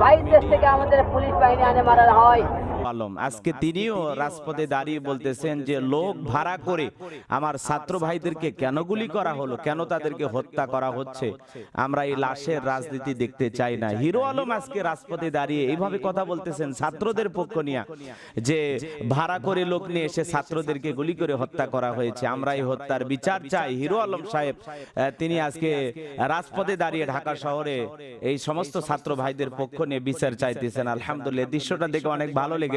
বাইরের দেশ থেকে আমাদের পুলিশ বাহিনী আনে মারা হয়। আলম আজকে তিনিও রাজপথে দাঁড়িয়ে বলতেছেন যে লোক ভাড়া করে আমার ছাত্র ভাইদেরকে কেন গুলি করা হলো? কেন তাদেরকে হত্যা করা হচ্ছে? আমরা এই লাশের রাজনীতি দেখতে চাই না। হিরো আলম আজকে রাজপথে দাঁড়িয়ে এইভাবে কথা বলতেছেন ছাত্রদের পক্ষ নিয়ে। যে ভাড়া করে লোক নিয়ে এসে ছাত্রদেরকে গুলি করে হত্যা করা হয়েছে। আমরা এই হত্যার বিচার চাই। হিরো আলম সাহেব তিনি আজকে রাজপথে দাঁড়িয়ে ঢাকা শহরে এই সমস্ত ছাত্র ভাইদের পক্ষ নিয়ে বিচার চাইতেছেন আলহামদুলিল্লাহ দৃশ্যটা দেখে অনেক ভালো লেগেছে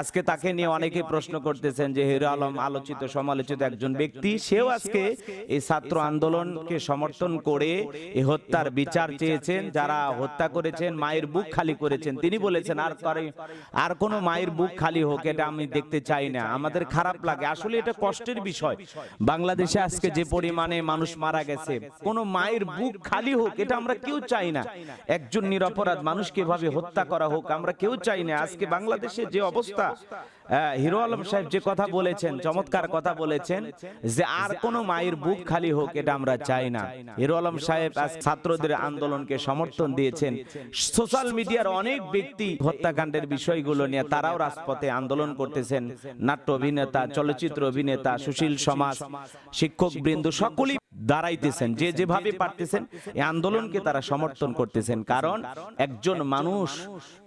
আজকে তাকে নিয়ে অনেকে প্রশ্ন করতেছেন যে হিরো আলম আলোচিত সমালোচিত একজন ব্যক্তি। সেও আজকে এই ছাত্র আন্দোলনকে সমর্থন করে এই হত্যার বিচার চেয়েছেন যারা হত্যা করেছেন মায়ের বুক খালি করেছেন। তিনি বলেছেন আর করে আর কোনো মায়ের বুক খালি হোক এটা আমি দেখতে চাই না। আমাদের খারাপ লাগে। আসলে এটা কষ্টের বিষয়। বাংলাদেশে আজকে যে পরিমাণে মানুষ মারা গেছে কোনো মায়ের বুক খালি হোক এটা আমরা কেউ চাই না। একজন নিরপরাধ মানুষকে এভাবে হত্যা করা হোক আমরা কেউ চাই না। আজকে বাংলাদেশে যে অবস্থা হিরো আলম সাহেব যে কথা বলেছেন, চমৎকার কথা বলেছেন যে আর কোনো মায়ের বুক খালি হোক, এটা আমরা চাই না। হিরো আলম সাহেব ছাত্রদের আন্দোলনকে সমর্থন দিয়েছেন। সোশ্যাল মিডিয়ার অনেক ব্যক্তি হত্যাকাণ্ডের বিষয়গুলো নিয়ে তারাও রাজপথে আন্দোলন করতেছেন। নাট্য অভিনেতা, চলচ্চিত্র অভিনেতা, সুশীল সমাজ শিক্ষক বৃন্দ সকলেই দাঁড়াইতেছেন যে যেভাবে পারতেছেন এই আন্দোলনকে তারা সমর্থন করতেছেন। কারণ একজন মানুষ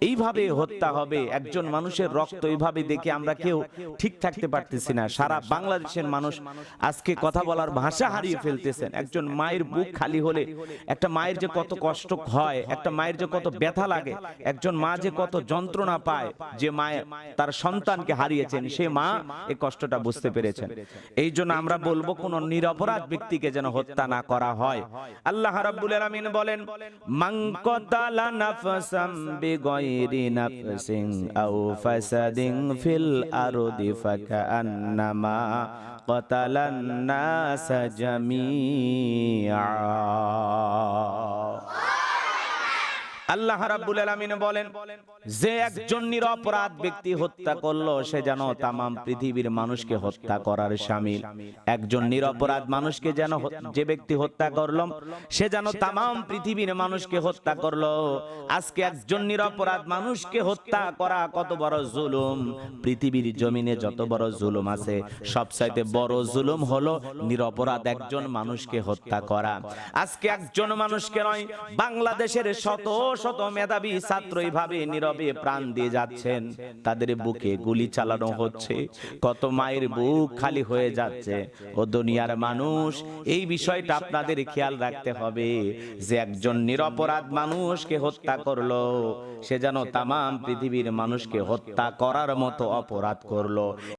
এইভাবে হত্যা হবে একজন মানুষের রক্ত এইভাবে দেখে আমরা কেউ ঠিক থাকতে পারতেছি না। সারা বাংলাদেশের মানুষ আজকে কথা বলার ভাষা হারিয়ে ফেলতেছেন। একজন মায়ের বুক খালি হলে একটা মায়ের যে কত কষ্ট হয় একটা মায়ের যে কত ব্যথা লাগে একজন মা যে কত যন্ত্রণা পায় যে মায়ের তার সন্তানকে হারিয়েছেন সে মা এই কষ্টটা বুঝতে পেরেছেন। এই জন্য আমরা বলব কোন নিরপরাধ ব্যক্তিকে যেন হত্যা না করা হয়। আল্লাহ রাব্বুল আলামিন বলেন মান কাতালা নাফসাম বিগাইরি নাফসিন আও ফাসাদিন ফিল আরদি ফাকান্নামা কাতালান নাস জামিআ। আল্লাহ রাব্বুল আলামিন বলেন, যে একজন নিরপরাধ ব্যক্তি হত্যা করল, সে যেন তামাম পৃথিবীর মানুষকে হত্যা করার শামিল একজন নিরপরাধ মানুষকে যেন যে ব্যক্তি হত্যা করল, সে যেন তামাম পৃথিবীর মানুষকে হত্যা করল। আজকে একজন নিরপরাধ মানুষকে হত্যা করা কত বড় জুলুম। পৃথিবীর জমিনে যত বড় জুলুম আছে, সবচাইতে বড় জুলুম হলো নিরপরাধ একজন মানুষকে হত্যা করা। আজকে একজন মানুষকে নয়, বাংলাদেশের শত শত মেধাবী ছাত্র এইভাবে নীরবে প্রাণ দিয়ে যাচ্ছেন। তাদের বুকে গুলি চালানো হচ্ছে। কত মায়ের বুক খালি হয়ে যাচ্ছে। ও দুনিয়ার মানুষ, এই বিষয়টা আপনাদের খেয়াল রাখতে হবে যে একজন নিরপরাধ মানুষকে হত্যা করল, সে যেন তামাম পৃথিবীর মানুষকে হত্যা করার মতো অপরাধ করল।